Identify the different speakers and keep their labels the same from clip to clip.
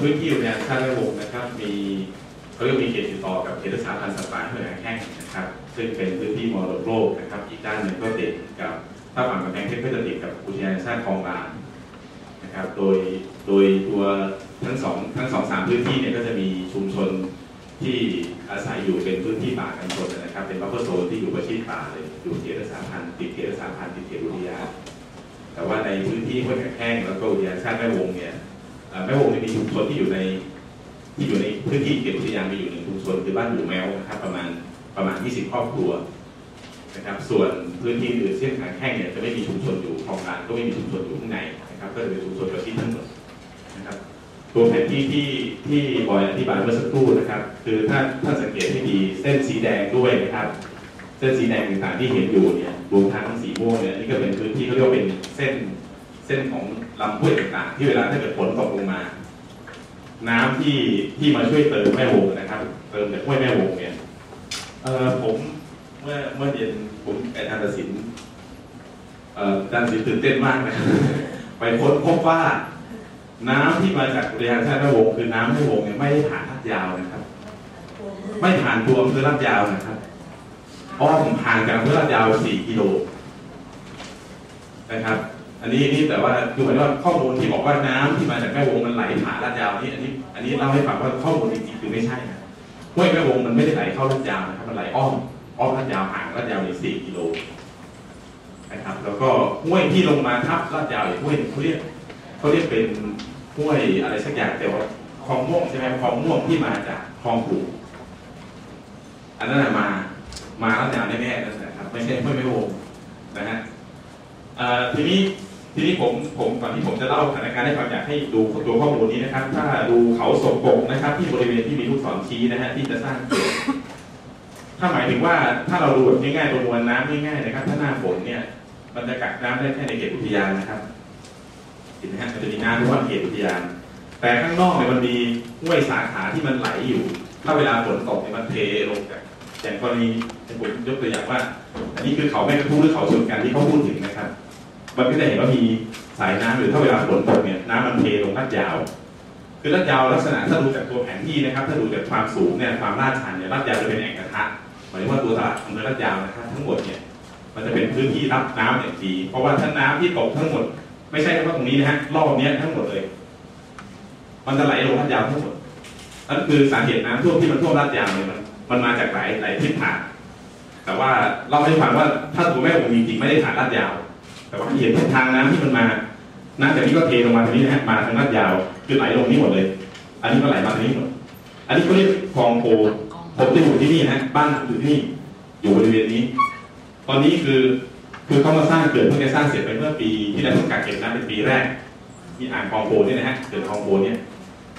Speaker 1: พื้นที่อุทยานชาติแม่วงนะครับ มีเขาเรียกมีเขตติดต่อกับเขตรักษาพันธุ์สัตว์ป่าห้วยแห้งนะครับ ซึ่งเป็นพื้นที่มรดกโลกนะครับ อีกด้านหนึ่งก็ติดกับถ้าฝั่งกำแพงเพชรก็จะติดกับอุทยานชาติคลองลานนะครับ โดยโดยตัวทั้งสองทั้งสองสามพื้นที่เนี่ยก็จะมีชุมชนที่อาศัยอยู่เป็นพื้นที่ป่ากันชนนะครับ เป็นบัฟเฟอร์โซนที่อยู่ประชิดป่าเลยอยู่เขตรักษาพันธุ์ติดเขตรักษาพันธุ์ติดเขตอุทยานแต่ว่าในพื้นที่ห้วยแห้งแล้วก็อุทยานชาติแม่วงเนี่ย แม่วงเนี่ยมีชุมชนที่อยู่ในที่อยู่ในพื้นที่เขตอุทยานมีอยู่หนึ่งชุมชนคือบ้านหมู่แมวนะครับประมาณประมาณ 20 ครอบครัวนะครับ ส่วนพื้นที่อื่นเช่นหางแห้งเนี่ยจะไม่มีชุมชนอยู่คลองลานก็ไม่มีชุมชนอยู่ข้างในนะครับ ก็จะเป็นชุมชนประชิดทั้งหมดนะครับ ตัวแผนที่ที่ที่บอยอธิบายเมื่อสักครู่นะครับ คือถ้าถ้าสังเกตให้ดีเส้นสีแดงด้วยนะครับ เส้นสีแดงต่างๆที่เห็นอยู่เนี่ยรวมทั้งสีม่วงเนี่ยนี่ก็เป็นพื้นที่เขาเรียกว่าเป็นเส้นเส้นของ ลำห้วยต่างๆที่เวลาถ้าเกิดฝนตกลงมา น้ำที่ที่มาช่วยเติมแม่วงนะครับ เติมจากห้วยแม่วงเนี่ยเออผมเมื่อเมื่อเย็นผมไปทานตัดสินเอ่อทานตัดสินตื่นเต้นมากนะครับไปค้นพบว่า น้ำที่มาจากอุทยานชาติแม่วงคือน้ำแม่วงเนี่ยไม่ได้ผ่านลาดยาวนะครับ ไม่ผ่านตัวอำเภอลาดยาวนะครับอ้อมห่างจากอำเภอลาดยาว 4 กิโลนะครับ อันนี้นี่แต่ว่าคือหมายถึงว่าข้อมูลที่บอกว่าน้ำที่มาจากแม่วงมันไหลผ่านลาดยาวนี่อันนี้อันนี้เล่าให้ฟังว่าข้อมูลจริงๆคือไม่ใช่นะห้วยแม่วงมันไม่ได้ไหลเข้าลาดยาวนะครับมันไหลอ้อมอ้อมลาดยาวห่างลาดยาวนี่กิโลนะครับแล้วก็ห้วยที่ลงมาทับลาดยาวอีกห้วยเขาเรียกเขาเรียกเป็นห้วยอะไรสักอย่างแต่ว่าคลองม่วงใช่ไหมคลองม่วงที่มาจากคลองผูอันนั้นมามาล้วแนวแน่ๆนั่นแหละครับไม่ใช่ไม่ไม่วงนะฮะทีนี้ ทีนี้ผมผมก่อนที่ผมจะเล่าสถานการณ์ให้ฟังอยากให้ดูตัวข้อมูลนี้นะครับ ถ้าดูเขาศกบกนะครับ ที่บริเวณที่มีลูกศรชี้นะฮะที่จะสร้าง ถ้าหมายถึงว่าถ้าเราดูแบบง่ายๆประมวลน้ำง่ายๆนะครับถ้าหน้าฝนเนี่ย มันจะกักน้ำได้แค่ในเขตอุทยานนะครับเห็นไหมฮะมันจะมีน้ำเฉพาะเขตอุทยาน แต่ข้างนอกเนี่ยมันมีห้วยสาขาที่มันไหลอยู่ ถ้าเวลาฝนตกเนี่ยมันเทลงจากอย่างกรณีผมยกตัวอย่างว่า อันนี้คือเขาแม่กระทู้หรือเขาชนกันที่เขาพูดถึงนะครับ มันก็จะเห็นว่ามีสายน้ำหรือถ้าเวลาฝนตกเนี่ยน้ำมันเทลงลาดยาว คือลาดยาวลักษณะถ้าดูจากตัวแผนที่นะครับ ถ้าดูจากความสูงเนี่ยความลาดชันเนี่ยลาดยาวจะเป็นแอ่งกระทะหมายถึงว่าตัวตลาดอำเภอลาดยาวนะครับทั้งหมดเนี่ยมันจะเป็นพื้นที่รับน้ำอย่างดีเพราะว่าถ้าน้ำที่ตกทั้งหมด ไม่ใช่เฉพาะตรงนี้นะฮะรอบนี้ทั้งหมดเลย มันจะไหลลงลาดยาวทั้งหมดนั่นคือสาเหตุน้ำท่วมที่มันท่วมลาดยาวเนี่ยมันมันมาจากหลายหลายทิศทางแต่ว่าเราให้ฟังว่าถ้าตัวแม่ผมจริงๆไม่ได้ผ่านลาดยาว แต่ว่าเห็นทิศทางน้ำที่มันมาน้ำจากนี้ก็เทลงมาทางนี้นะฮะมาทางลาดยาวคือไหลลงนี้หมดเลย อันนี้ก็ไหลมาทางนี้หมด อันนี้เขาเรียกคลองโพผมจะอยู่ที่นี่นะฮะบ้านอยู่ที่นี่อยู่บริเวณนี้ ตอนนี้คือคือเขามาสร้างเกิดเพิ่งจะสร้างเสร็จไปเมื่อปีที่แล้วเพิ่งกักเก็บน้ำเป็นปีแรกที่อ่างคลองโพเนี่ยนะฮะเกิดคลองโพเนี่ย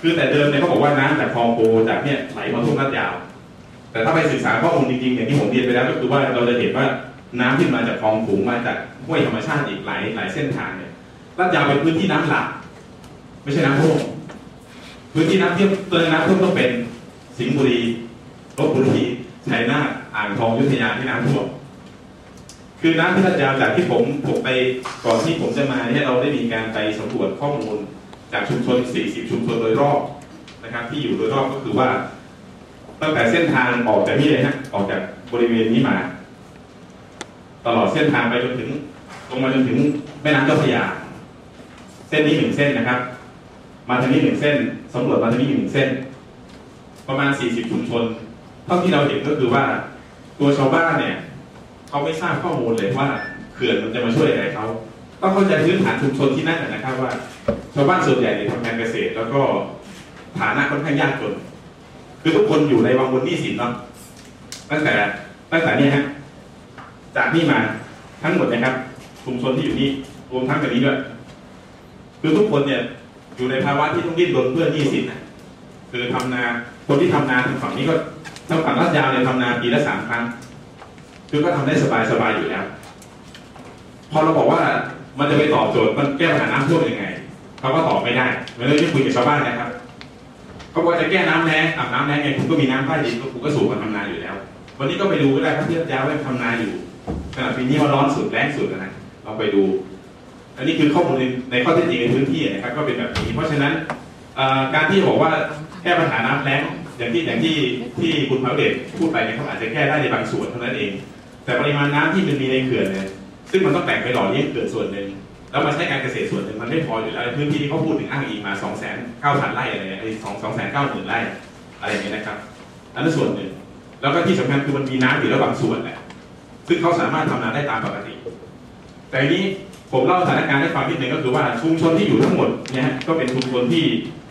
Speaker 1: คือแต่เดิมเนี่ยเขาบอกว่าน้ำจากคลองโพจากเนี่ยไหลมาท่วมลาดยาว แต่ถ้าไปศึกษาข้อมูลจริงๆอย่างที่ผมเรียนไปแล้วก็คือว่าเราจะเห็นว่า น้ำที่มาจากคลองขุงมาจากห้วยธรรมชาติอีกหลายหลายเส้นทางเนี่ยลาดยาวเป็นพื้นที่น้ำหลัก ไม่ใช่น้ำท่วมพื้นที่น้ำที่ตัวน้ำท่วมต้องเป็นสิงห์บุรีลบบุรีชัยนาทอ่างทองยุธยาที่น้ำท่วมคือน้ำที่ลาดยาวจากที่ผมผมไปก่อนที่ผมจะมาเนี่ยเราได้มีการไปสำรวจข้อมูล จากชุมชน 40 ชุมชนโดยรอบนะครับที่อยู่โดยรอบก็คือว่า ตั้งแต่เส้นทางออกจากนี่เลยฮะออกจากบริเวณนี้มา ตลอดเส้นทางไปจนถึงตรงมาจนถึงแม่น้ำเจ้าพระยา เส้นนี้หนึ่งเส้นนะครับ มาทางนี้หนึ่งเส้นสำรวจมาทางนี้หนึ่งเส้น ประมาณ 40 ชุมชน เท่าที่เราเห็นก็คือว่า ตัวชาวบ้านเนี่ยเขาไม่ทราบข้อมูลเลยว่าเขื่อนมันจะมาช่วยอะไรเขาต้องเข้าใจพื้นฐานชุมชนที่นั่นนะครับว่า ชาวบ้านส่วนใหญ่เนี่ยทำงานเกษตร แล้วก็ฐานะค่อนข้างยากจนคือทุกคนอยู่ในวังวนหนี้สินเนาะตั้งแต่ตั้งแต่นี้ฮะ จากนี่มาทั้งหมดนะครับชุมชนที่อยู่นี่รวมทั้งแบบนี้ด้วยคือทุกคนเนี่ยอยู่ในภาวะที่ต้องดิ้นรนเพื่อหนี้สินนะคือทำนาคนที่ทำนาทางฝั่งนี้ก็ทางฝั่งลาดยาวเนี่ยทำนาปีละสามครั้งคือก็ทำได้สบายสบายอยู่แล้วพอเราบอกว่ามันจะไปตอบโจทย์มันแก้ปัญหาน้ำท่วมยังไงเขาก็ตอบไม่ได้เมือนเราที่คุยกับชาวบ้านนะครับเขาบอกจะแก้น้ำแล้งอาบน้ำแล้งไงคุณก็มีน้ำใต้ดินก็คุณก็สูบมาทำนาอยู่แล้ว วันนี้ก็ไปดูก็ได้ครับที่ยาวไว้ทำนาอยู่ ขณะปีนี้มันร้อนสุดแรงสุดนะเราไปดู อันนี้คือข้อมูลในในข้อเท็จจริงในพื้นที่นะครับ ก็เป็นแบบนี้ เพราะฉะนั้นการที่บอกว่าแก้ปัญหาน้ำแล้งอย่างที่อย่างที่ที่คุณพระเดชพูดไปเนี่ยเขาอาจจะแก้ได้ในบางส่วนเท่านั้นเอง แต่ปริมาณน้ำที่มันมีในเขื่อนเนี่ยซึ่งมันต้องแบ่งไปหล่อเลี้ยงเขื่อนส่วนหนึ่งแล้วมาใช้การเกษตรส่วนหนึ่งมันไม่พออยู่แล้วในพื้นที่ที่เขาพูดถึงอ้างอิงมา2 9 0 0 0 0ไร่อะไรเนี่ยไอ้สองสองแสนเก้าหมื่นไร่อะไรอย่างเงี้ยนะครับอันนั้นส่วนหนึ่งแล้วก็ที่สำคัญคือมันมีน้ำอยู่แล้วบางส่วนแหละ ซึ่งเขาสามารถทำนานได้ตามปกติ แต่นี้ผมเล่าสถานการณ์ให้ฟังนิดหนึ่งก็คือว่าชุมชนที่อยู่ทั้งหมดเนี่ยก็เป็นชุมชนที่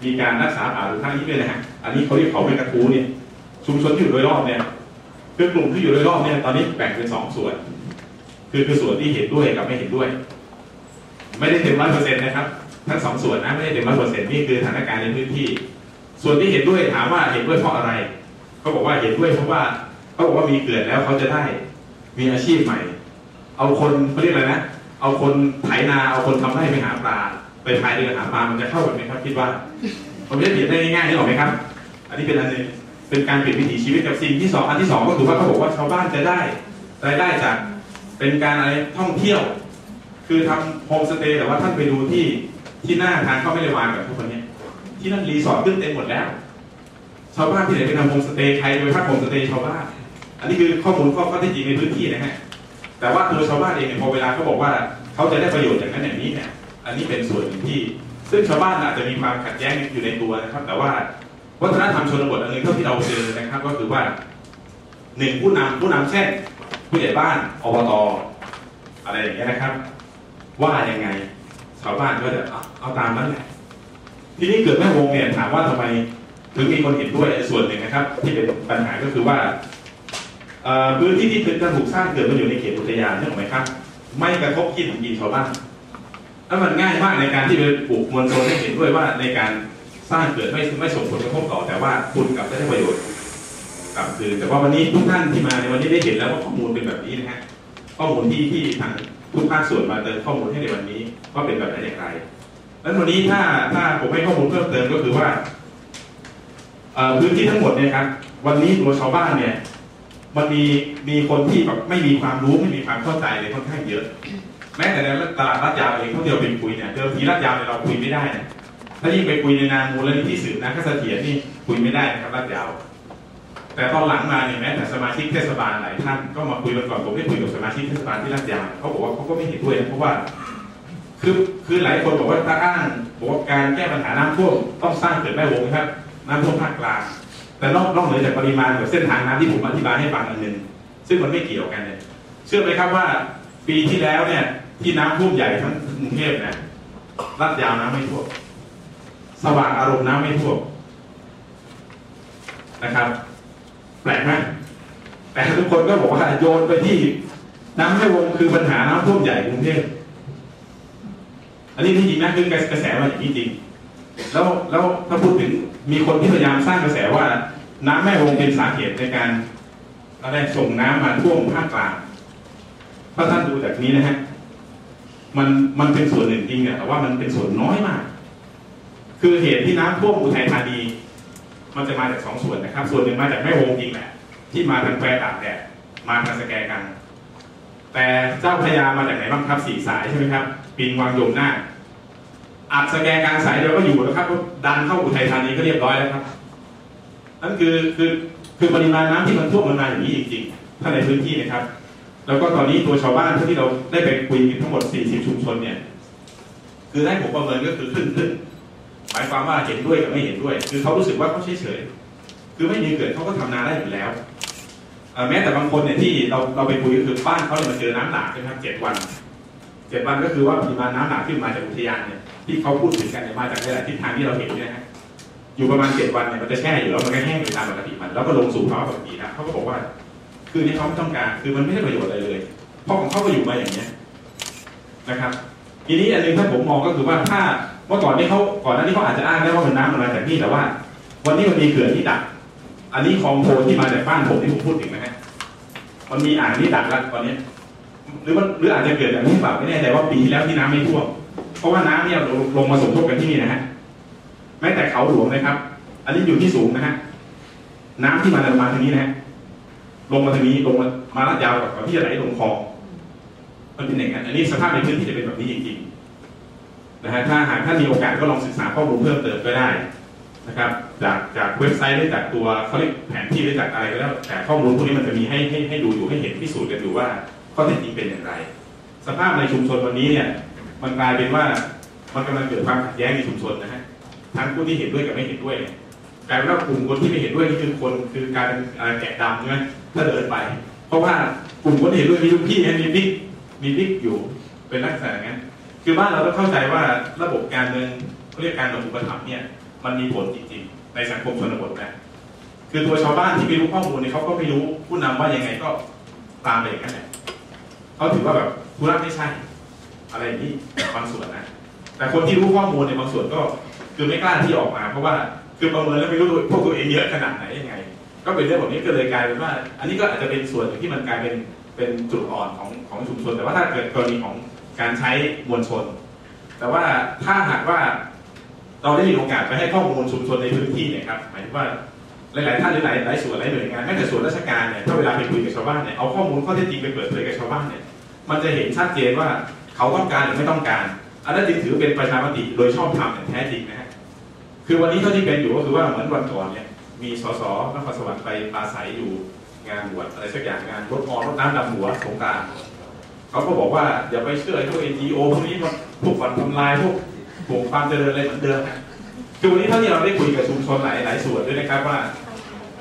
Speaker 1: มีการรักษาป่าหรือทางนี้ด้วยนะฮะอันนี้เขาเรียกเขาเป็นกระทู้เนี่ยชุมชนที่อยู่โดยรอบเนี่ยคือกลุ่มที่อยู่โดยรอบเนี่ยตอนนี้แบ่งเป็นสองส่วน คือคือส่วนที่เห็นด้วยกับไม่เห็นด้วย ไม่ได้เต็มร้อยเปอร์เซ็นต์นะครับทั้งสองส่วนนะไม่ได้เต็มร้อยเปอร์เซ็นต์นี่คือสถานการณ์ในพื้นที่ ส่วนที่เห็นด้วยถามว่าเห็นด้วยเพราะอะไรเขาบอกว่าเห็นด้วยเพราะว่าเขาบอกว่ามีเกิดแล้วเขาจะได้ มีอาชีพใหม่ เอาคนเขาเรียกอะไรนะ เอาคนไถนา เอาคนทำไร่ไปหาปลา ไปพายเรือหาปลา มันจะเข้ากันไหมครับ คิดว่า ผมจะเปลี่ยนได้ง่ายๆนี่หรอไหมครับ อันนี้เป็นอันนึงเป็นการเปลี่ยนวิถีชีวิตกับสิ่งที่สองอันที่สองก็คือว่าเขาบอกว่าชาวบ้านจะได้รายได้จากเป็นการอะไรท่องเที่ยว คือทำโฮมสเตย์แต่ว่าท่านไปดูที่ที่หน้าทางเข้าไม่ได้วางกับทุกคนเนี้ยที่นั่นรีสอร์ทขึ้นเต็มหมดแล้ว ชาวบ้านที่ไหนไปทำโฮมสเตย์ใครไปพักโฮมสเตย์ชาวบ้าน อันนี้คือข้อมูลข้อข้อท็จจริงในพื้นที่นะฮะแต่ว่าตัวชาวบ้านเองเนี่ยพอเวลาเขาบอกว่าเขาจะได้ประโยชน์อย่างนั้นอย่างนี้เนี่ยอันนี้เป็นส่วนหนึ่งที่ ซึ่งชาวบ้านอาจจะมีความขัดแย้งอยู่ในตัวนะครับ แต่ว่าวัฒนธรรมชนบทอันหนึงเท่าที่เราเจอนะครับ ก็คือว่าหนึ่งผู้นำผู้นำเช่น ผู้ใหญ่บ้านอบตอะไรอย่างเงี้ยนะครับ ว่ายังไงชาวบ้านก็จะเอาเอาตามนั้นแหละทีนี้เกิดแม่วงเนี่ยถามว่าทำไมถึงมีคนเห็นด้วยส่วนหนึ่งนะครับ ที่เป็นปัญหาก็คือว่า พื้นที่ที่จะถูกสร้างเกิดมันอยู่ในเขตอุทยานใช่ไหมครับ ไม่กระทบที่ของกินชาวบ้านแล้วมันง่ายมากในการที่ไปปลูกมวลชนให้เห็นด้วยว่าในการสร้างเกิดไม่ไม่ส่งผลกระทบต่อแต่ว่าคุณกลับได้ประโยชน์กลับคือแต่ว่าวันนี้ทุกท่านที่มาในวันนี้ได้เห็นแล้วว่าข้อมูลเป็นแบบนี้นะฮะข้อมูลที่ที่ทางทุกภาคส่วนมาเติมข้อมูลให้ในวันนี้ว่าเป็นแบบไหนอย่างไรแล้ววันนี้ถ้าถ้าผมให้ข้อมูลเพิ่มเติมก็คือว่าพื้นที่ทั้งหมดเนี่ยครับวันนี้ตัวชาวบ้านเนี่ย มันมีมีคนที่แบบไม่มีความรู้ไม่มีความเข้าใจเลยค่อนข้างเยอะ แม้แต่ในตลาดลาดยาวเองเขาเดียวเป็นคุยเนี่ยเดิมทีลาดยาวเนี่ยเราคุยไม่ได้นะถ้ายิ่งไปคุยในนามมูลนิธิสืบนะก็เสถียรนี่คุยไม่ได้นะครับลาดยาว แต่ตอนหลังมาเนี่ยแม้แต่สมาชิกเทศบาลหลายท่านก็มาคุยกันก่อนผมได้คุยกับสมาชิกเทศบาลที่ลาดยาวเขาบอกว่าเขาก็ไม่เห็นด้วยนะเพราะว่าคือคือหลายคนบอกว่าถ้าอ้างบอกว่าการแก้ปัญหาน้ำท่วมต้องสร้างเกิดแม่วงนะครับน้ำท่วมภาคกลาง แต่นอกนอกเหนือจากปริมาณกับเส้นทางน้ำที่ผมอธิบายให้ฟังอันหนึ่งซึ่งมันไม่เกี่ยวกันเนี่ยเชื่อไหมครับว่าปีที่แล้วเนี่ยที่น้ำท่วมใหญ่ทั้งกรุงเทพนะลาดยาวน้ำไม่ท่วมสว่างอารมณ์น้ำไม่ท่วมนะครับ แปลกไหมแต่ทุกคนก็บอกว่าโยนไปที่น้ำไม่วงคือปัญหาน้ำท่วมใหญ่กรุงเทพอันนี้ที่จริงนะคือกระแสมาอย่างนี้จริง แล้วแล้วถ้าพูดถึงมีคนที่พยายามสร้างกระแสว่า น้ำแม่วงเป็นสาเหตุในการอะไรส่งน้ำมาท่วมภาคกลางถ้าท่านดูจากนี้นะฮะ มันมันเป็นส่วนหนึ่งจริงเนี่ยแต่ว่ามันเป็นส่วนน้อยมาก คือเหตุที่น้ำท่วมอุทัยธานี มันจะมาจากสองส่วนนะครับ ส่วนหนึ่งมาจากแม่วงจริงแหละ ที่มาทางแควตากแดดมาทางสแกกันแต่เจ้าพระยามาจากไหนบ้างครับสี่สายใช่ไหมครับปิงวังยมหน้า อัดสแกกลางสายเดียวก็อยู่แล้วครับดันเข้าอุทัยธานีก็เรียบร้อยแล้วครับ นั่นคือคือคือปริมาณน้ำที่มันท่วมมันมาอย่างนี้จริงๆถ้าในพื้นที่นะครับ แล้วก็ตอนนี้ตัวชาวบ้านที่เราได้ไปคุยกันทั้งหมด 40 ชุมชนเนี่ย คือให้ผมประเมินก็คือขึ้นขึ้นหมายความว่าเห็นด้วยกับไม่เห็นด้วย คือเขารู้สึกว่าเขาเฉยๆคือไม่มีเกิดเขาก็ทำนาได้อยู่แล้วแม้แต่บางคนเนี่ยที่เราเราไปคุยก็คือบ้านเขาเนี่ยมันเจอน้ำหลากใช่ไหมครับเจ็ดวันเจ็ดวันก็คือว่าปริมาณน้ำหลากที่มาจากอุทยานเนี่ยที่เขาพูดถึงกันเนี่ยมาจากหลายทิศทางที่เราเห็นเนี่ยฮะ อยู่ประมาณเจ็ดวันเนี่ยมันจะแช่อยู่แล้วมันก็แห้งอยู่ตามปกติมัน แล้วก็ลงสู่ภาวะปกตินะเขาก็บอกว่า คือที่เขาไม่ต้องการคือมันไม่ได้ประโยชน์อะไรเลยเพราะของเขาก็อยู่มาอย่างเนี้ยนะครับ ทีนี้อันหนึงถ้าผมมองก็คือว่าถ้าเมื่อก่อนนี้เขาก่อนหน้านี้เขาอาจจะอ้างได้ว่ามันน้ำมันมาจากนี่แต่ว่า วันนี้มันมีเขื่อนที่ดัก อันนี้คลองโพที่มาจากบ้านผมที่ผมพูดถึงนะฮะมันมีอ่างที่ดักแล้วตอนนี้หรือมันหรืออาจจะเกิดแบบนี้เปล่าไม่แน่ใจว่าปีที่แล้วที่น้ำไม่ท่วมเพราะว่าน้ำเนี่ยลงลงมาสมทบกันที่นี่นะฮะ แม้แต่เขาหลวงนะครับ อันนี้อยู่ที่สูงนะฮะน้ำที่มาลงมาทางนี้นะฮะลงมาทางนี้ลงมามาลาดยาวกับที่จะไหลลงคลองมันเป็นอย่างนั้นอันนี้สภาพในพื้นที่จะเป็นแบบนี้จริงๆนะฮะถ้าหากท่านมีโอกาสก็ลองศึกษาข้อมูลเพิ่มเติมก็ได้นะครับ จากจากเว็บไซต์หรือจากตัวเขาเรียกแผนที่หรือจากอะไรก็แล้วแต่ข้อมูลพวกนี้มันจะมีให้ให้ให้ดูอยู่ให้เห็นพิสูจน์กันอยู่ว่าข้อเท็จจริงเป็นอย่างไร สภาพในชุมชนวันนี้เนี่ย มันกลายเป็นว่ามันกำลังเกิดความขัดแย้งในชุมชนนะฮะ ทั้งผู้ที่เห็นด้วยกับไม่เห็นด้วยกลายเป็นว่ากลุ่มคนที่ไม่เห็นด้วยนี่คือคนคือการแกะดำใช่ไหมถ้าเดินไป เพราะว่ากลุ่มคนเห็นด้วยมีลูกพี่มีบิ๊กมีบิ๊กอยู่เป็นลักษณะอย่างนั้นคือบ้านเราต้องเข้าใจว่าระบบการเมืองเขาเรียกการเมืองอุปถัมภ์เนี่ยมันมีผลจริงๆในสังคมชนบทนะคือตัวชาวบ้านที่ไม่รู้ข้อมูลเนี่ยเขาก็ไม่รู้ผู้นำว่ายังไงก็ตามไปอย่างนั้นแหละเขาถือว่าแบบผู้รับไม่ใช่ อะไรอย่างนี้บางส่วนนะแต่คนที่รู้ข้อมูลในบางส่วนก็ คือไม่กล้าที่ออกมา เพราะว่าคือประเมินแล้วไม่รู้พวกตัวเองเยอะขนาดไหนยังไง ก็เป็นเรื่องแบบนี้ก็เลยกลายเป็นว่า อันนี้ก็อาจจะเป็นส่วนที่มันกลายเป็นเป็นจุดอ่อนของของชุมชน แต่ว่าถ้าเกิดกรณีของการใช้มวลชน แต่ว่าถ้าหากว่าเราได้มีโอกาสไปให้ข้อมูลชุมชนในพื้นที่เนี่ยครับหมายถึงว่าหลาย ๆ ท่านหรือหลายหลายส่วนหลายหน่วยงานแม้แต่ส่วนราชการเนี่ยถ้าเวลาไปคุยกับชาวบ้านเนี่ยเอาข้อมูลข้อเท็จจริงไปเปิดเผยกับชาวบ้านเนี่ยมันจะเห็นชัดเจนว่าเขาต้องการหรือไม่ต้องการ อันนั้นจึงถือเป็นประชามติโดยชอบธรรมอย่างแท้จริงนะฮะ คือวันนี้เท่าที่เป็นอยู่ก็คือว่าเหมือนวันก่อนเนี่ยมีสสนครสวรรค์ไปปราศัยอยู่งานบวชอะไรสักอย่างงานรถมอรถน้ำดำหัวสงการเขาก็บอกว่าอย่าไปเชื่อพวกเอ็นจีโอพวกนี้มันพวกฝันทำลายพวกปลูกความเจริญอะไรเหมือนเดิมคือวันนี้เท่าที่เราได้คุยกับชุมชนหลายหลายส่วนด้วยนะครับว่า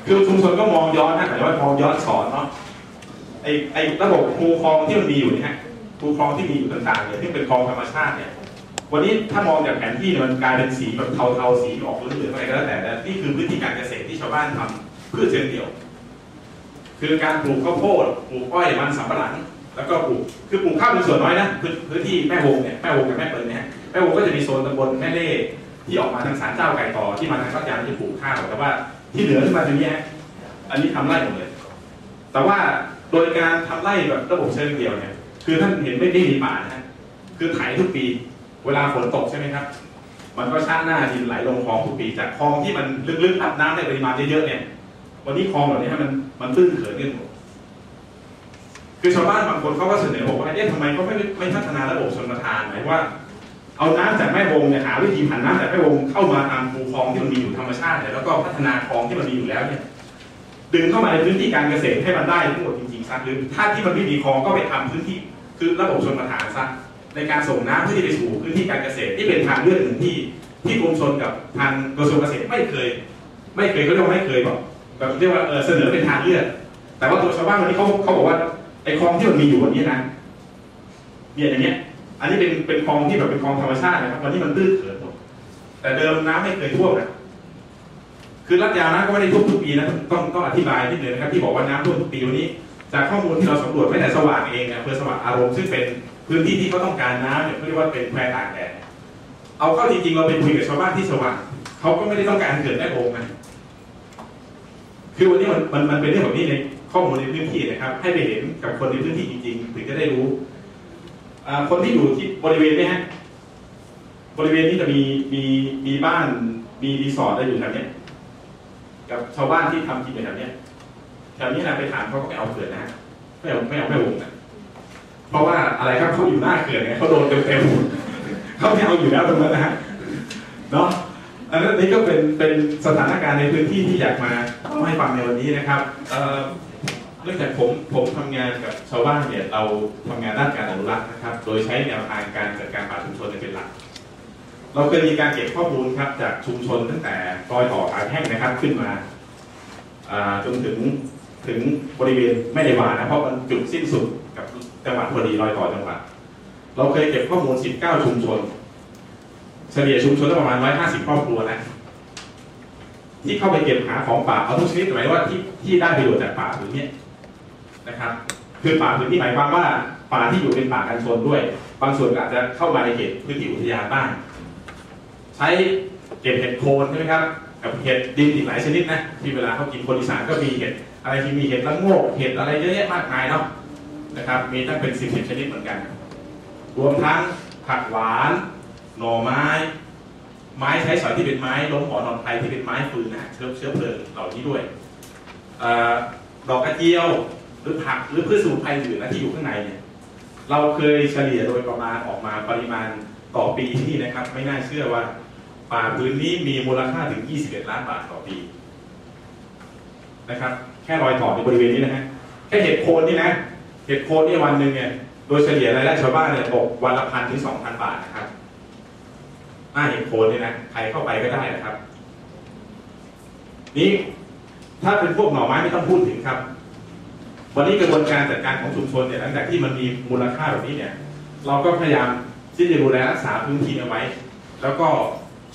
Speaker 1: คือชุมชนก็มองย้อนนะหมายว่ามองย้อนสอนเนาะไอไอระบบคูคลองที่มันมีอยู่เนี่ยฮะคูคลองที่มีอยู่ต่างๆเนี่ยที่เป็นคลองธรรมชาติเนี่ย วันนี้ถ้ามองจากแผนที่เนี่ยมันกลายเป็นสีแบบเทาๆสีออกเหลืองๆอะไรก็แล้วแต่นี่คือพื้นที่การเกษตรที่ชาวบ้านทำเพื่อเชิงเดียว คือการปลูกข้าวโพดปลูกอ้อยมันสำปะหลัง แล้วก็ปลูกคือปลูกข้าวเป็นส่วนน้อยนะพื้นที่แม่วงเนี่ยแม่วงกับแม่เปิลเนี่ยแม่วงก็จะมีโซนตำบลแม่เล่ที่ออกมาทางสารเจ้าไก่ต่อที่มาทางพัทยาที่ปลูกข้าวแต่ว่าที่เหลือขึ้นมาตรงนี้อันนี้ทำไร่หมดเลย แต่ว่าโดยการทำไร่แบบระบบเชิงเดียวเนี่ยคือท่านเห็นไม่ได้มีป่านะฮะคือไถทุกปี เวลาฝนตกใช่ไหมครับ มันก็ชาติหน้าดินไหลลงคลองทุกปีจากคลองที่มันลึกๆอับน้ำในปริมาณเยอะๆเนี่ย วันนี้คลองเหล่านี้มันมันตื้นเขินกันหมดคือชาวบ้านบางคนเขาก็เสนอบอกว่าเอ๊ะทำไมเขาไม่ไม่พัฒนาระบบชนประทานหมายว่า เอาน้ำจากแม่วงเนี่ยหาวิธีผ่านน้ำจากแม่วงเข้ามาตามคูคลองที่มันมีอยู่ธรรมชาติเนี่ยแล้วก็พัฒนาคลองที่มันมีอยู่แล้วเนี่ยดึงเข้ามาในพื้นที่การเกษตรให้มันได้ทั้งหมดจริงๆซะหรือถ้าที่มันไม่มีคลองก็ไปทำพื้นที่คือระบบชนประทานซะ ในการส่งน้ำเพื่อที่ไปสู่พื้นที่การเกษตรที่เป็นทางเลือกหนึ่งที่ที่กรมชนกับทางกระทรวงเกษตรไม่เคย ไม่เคยเขาเรียกว่าไม่เคยบอกแบบเรียกว่าเออเสนอเป็นทางเลือก แต่ว่าตัวชาวบ้านวันนี้เขาเขาบอกว่าไอ้คลองที่มันมีอยู่วันนี้นะเนี่ยอย่างเงี้ย อันนี้เป็นเป็นคลองที่แบบเป็นคลองธรรมชาตินะครับวันนี้มันตื้นเขินหมดแต่เดิมน้ำไม่เคยท่วมนะคือรัดยาวนะก็ไม่ได้ท่วมทุกปีนะต้องต้องอธิบายนิดนึงนะครับที่บอกว่าน้ำท่วมทุกปีวันนี้ จากข้อมูลที่เราสำรวจไม่แต่สว่างเองเนี่ยอำเภอสว่างอารมณ์ซึ่งเป็น พื้นที่ที่เขาต้องการน้ำเนี่ยเขาเรียกว่าเป็นแควตากแดดเนี่ยเอาเข้าจริงๆเราไปคุยกับชาวบ้านที่สว่างเขาก็ไม่ได้ต้องการเกิดแม่โงนะคือวันนี้มันมันมันเป็นเรื่องแบบนี้ในข้อมูลในพื้นที่นะครับ ให้ไปเห็นกับคนในพื้นที่จริงๆ ถึงจะได้รู้คนที่อยู่ที่บริเวณนี้ฮะบริเวณนี้จะมีมีมีบ้านมีรีสอร์ทอะไรอยู่แถวนี้กับชาวบ้านที่ทำกินแถวนี้แถวนี้นะไปถามเขาก็ไม่เอาเขื่อนนะไม่เอาไม่เอาไม่วงนะ เพราะว่าอะไรครับเขาอยู่หน้าเขื่อนไงเขาโดนเต็มเต็มๆเขาไม่เอาอยู่แล้วตรงนั้นนะฮะเนาะอันนั้ก็เป็นเป็นสถานการณ์ในพื้นที่ที่อยากมาเล่าให้ฟังในวันนี้นะครับเนื่องจากผมผมทำงานกับชาวบ้านเนี่ยเราทำงานด้านการอนุรักษ์นะครับ โดยใช้แนวทางการจัดการป่าชุมชนเป็นหลัก เราเคยมีการเก็บข้อมูลครับจากชุมชนตั้งแต่รอยต่อทางแห้งนะครับขึ้นมาจนถึงถึงบริเวณแม่ในวานะเพราะมันจุดสิ้นสุด จังหวัดพอดีรอยต่อจังหวัด เราเคยเก็บข้อมูล 19 ชุมชน เฉลี่ยชุมชนละประมาณ 150 ครอบครัวนะ ที่เข้าไปเก็บหาของป่าเอาทุกชนิดหมายว่าที่ที่ได้ประโยชน์จากป่าผืนเนี้ยนะครับ คือป่าผืนที่หมายความว่าป่าที่อยู่เป็นป่ากันชนด้วย บางส่วนอาจจะเข้ามาในเขตพื้นที่อุทยานบ้างใช้เก็บเห็ดโคนใช่ไหมครับกับเห็ดดินอีกหลายชนิดนะที่เวลาเขากินคนอีสานก็มีเห็ดอะไรที่มีเห็ดละโงกเห็ดอะไรเยอะแยะมากมายเนาะ นะครับ มีตั้งเป็นสิบชนิดเหมือนกัน รวมทั้งผักหวาน หน่อไม้ ไม้ใช้สอยที่เป็นไม้ล้มหอนอนไทยที่เป็นไม้ฟืนนะเชื้อเชื้อเพลิงเหล่านี้ด้วยอดอกกระเจียว หรือผักหรือพืชสมุนไพรอื่นนะที่อยู่ข้างในเนี่ยเราเคยเฉลี่ยโดยประมาณออกมาปริมาณต่อปีที่นี่นะครับ ไม่น่าเชื่อว่าป่าพื้นนี้มีมูลค่าถึง 21 ล้านบาทต่อปีนะครับ แค่รอยต่อในบริเวณนี้นะฮะแค่เห็ดโคนนี่นะ เห็ดโคนนี่วันหนึ่งเนี่ยโดยเฉลี่ยรายได้ชาวบ้านเนี่ยตกวันละพันถึงสองพันบาทนะครับหน้าเห็ดโคนนี่ยนะใครเข้าไปก็ได้นะครับ นี่ถ้าเป็นพวกหน่อไม้ไม่ต้องพูดถึงครับ วันนี้กระบวนการจัดการของชุมชนเนี่ยหลังจากที่มันมีมูลค่าแบบนี้เนี่ย เราก็พยายามที่จะดูแลรักษาพื้นที่เอาไว้ แล้วก็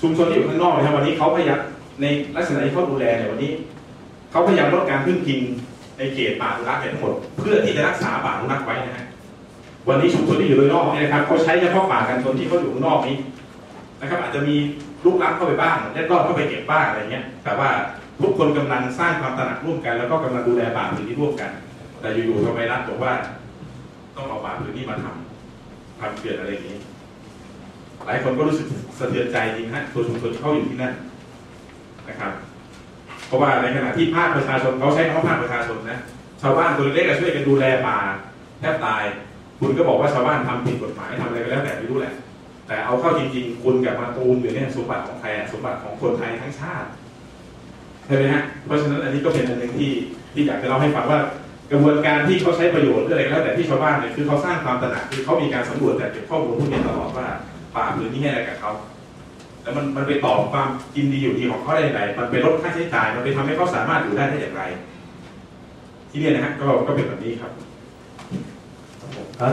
Speaker 1: ชุมชนที่อยู่ข้างนอกนะครับวันนี้เขาพยายามในลักษณะที่เขาดูแลเนี่ยวันนี้เขาพยายามลดการพึ่งพิง ในเขตป่าอนุรักษ์เนี่ยทั้งหมด เพื่อที่จะรักษาป่าอนุรักษ์ไว้นะฮะวันนี้ชุมชนที่อยู่โดยรอบนี่นะครับเขาใช้เฉพาะป่ากันชนที่เขาอยู่ข้างนอกนี้นะครับอาจจะมีลูกล้ำเข้าไปบ้างแยกรอบเข้าไปเก็บบ้างอะไรเงี้ย แต่ว่าทุกคนกำลังสร้างความตระหนักร่วมกัน แล้วก็กำลังดูแลป่าพื้นที่ร่วมกัน แต่อยู่ๆทำไมรัฐบอกว่า ต้องเอาป่าพื้นที่มาทำทำเกิดอะไรอย่างนี้ หลายคนก็รู้สึกสะเทือนใจจริงฮะตัวชุมชนเข้าอยู่ที่นั่นนะครับ เพราะว่าในขณะที่ภาคประชาชนเขาใช้คำว่าภาคประชาชนนะชาวบ้านตัวเล็กๆก็ช่วยกันดูแลป่าแทบตาย คุณก็บอกว่าชาวบ้านทำผิดกฎหมายทำอะไรก็แล้วแต่ไม่รู้แหละ แต่เอาเข้าจริงๆ คุณกับมาตูมอยู่เนี่ยสมบัติของใครสมบัติของคนไทยทั้งชาติใช่ไหมฮะเพราะฉะนั้นอันนี้ก็เป็นอันหนึ่งที่ที่อยากจะเล่าให้ฟังว่ากระบวนการที่เขาใช้ประโยชน์อะไรก็แล้วแต่ที่ชาวบ้านเนี่ยคือเขาสร้างความตระหนักคือเขามีการสำรวจแต่เก็บข้อมูลพวกนี้ตลอดว่าป่าพื้นที่ให้อะไรกับเขา แล้วมันมันไปตอบความกินดีอยู่ดีของเขาได้อย่างไร มันไปลดค่าใช้จ่าย มันไปทำให้เขาสามารถอยู่ได้ได้อย่างไร ที่นี่นะฮะก็ก็เป็นแบบนี้ครับ
Speaker 2: แล้ว